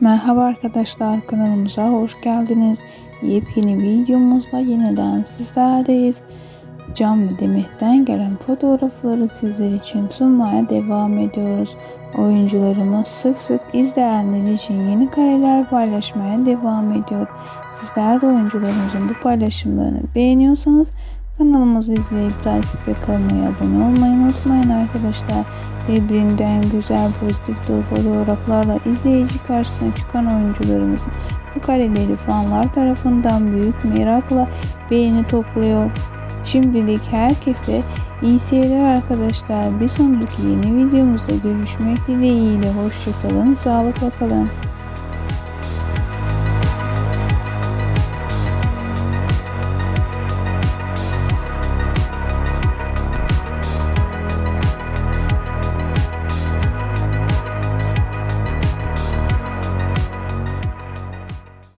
Merhaba arkadaşlar kanalımıza hoş geldiniz. Yepyeni videomuzla yeniden sizlerdeyiz. Can ve Demet'ten gelen fotoğrafları sizler için sunmaya devam ediyoruz. Oyuncularımız sık sık izleyenler için yeni kareler paylaşmaya devam ediyor. Sizler de oyuncularımızın bu paylaşımlarını beğeniyorsanız kanalımızı izleyip takip ve kalmayı abone olmayı unutmayın arkadaşlar. Birbirinden güzel pozitif dolu fotoğraflarla izleyici karşısına çıkan oyuncularımızın bu kareleri fanlar tarafından büyük merakla beğeni topluyor. Şimdilik herkese iyi seyirler arkadaşlar. Bir sonraki yeni videomuzda görüşmek dileğiyle. Hoşçakalın, sağlıkla kalın.